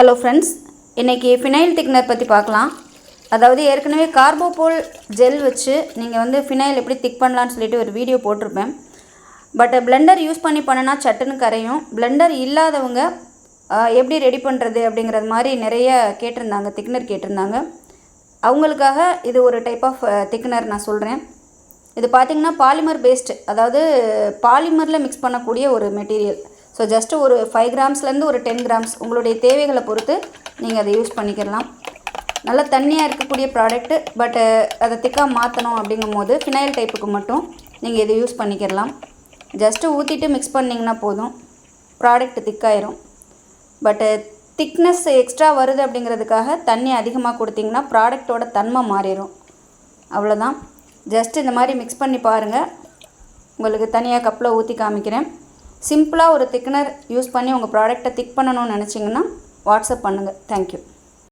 Hello friends இன்றைக்கி phenyl thickener பற்றி பார்க்கலாம். அதாவது ஏற்கனவே கார்போபோல் ஜெல் வச்சு நீங்கள் வந்து ஃபினைல் எப்படி திக் பண்ணலான்னு சொல்லிட்டு ஒரு வீடியோ போட்டிருப்பேன். பட் பிளெண்டர் யூஸ் பண்ணி பண்ணனா சட்டுன்னு கரையும். பிளெண்டர் இல்லாதவங்க எப்படி ரெடி பண்ணுறது அப்படிங்கிறது மாதிரி நிறைய கேட்டிருந்தாங்க திக்னர் கேட்டிருந்தாங்க. அவங்களுக்காக இது ஒரு டைப் ஆஃப் திக்னர் நான் சொல்கிறேன் இது பார்த்திங்கன்னா பாலிமர் பேஸ்டு அதாவது பாலிமரில் மிக்ஸ் பண்ணக்கூடிய ஒரு மெட்டீரியல் ஸோ ஜஸ்ட்டு ஒரு ஃபைவ் கிராம்ஸ்லேருந்து ஒரு டென் கிராம்ஸ் உங்களுடைய தேவைகளை பொறுத்து நீங்கள் அதை யூஸ் பண்ணிக்கலாம் நல்ல தண்ணியாக இருக்கக்கூடிய ப்ராடக்ட்டு பட்டு அதை திக்காக மாற்றணும் அப்படிங்கும் போது ஃபினைல் டைப்புக்கு மட்டும் நீங்கள் இதை யூஸ் பண்ணிக்கிறலாம் ஜஸ்ட்டு ஊற்றிட்டு மிக்ஸ் பண்ணிங்கன்னா போதும். ப்ராடக்ட் திக்காயிரும் பட்டு திக்னஸ் எக்ஸ்ட்ரா வருது அப்படிங்கிறதுக்காக தண்ணி அதிகமாக கொடுத்தீங்கன்னா ப்ராடக்டோட தன்மை மாறிடும் அவ்வளோதான் ஜஸ்ட் இந்த மாதிரி மிக்ஸ் பண்ணி பாருங்கள் உங்களுக்கு தனியாக கப்பில் ஊற்றி காமிக்கிறேன். சிம்பிளாக ஒரு திக்னர் யூஸ் பண்ணி உங்கள் ப்ராடக்டை திக் பண்ணணும்னு நினச்சிங்கன்னா வாட்ஸ்அப் பண்ணுங்கள் தேங்க்யூ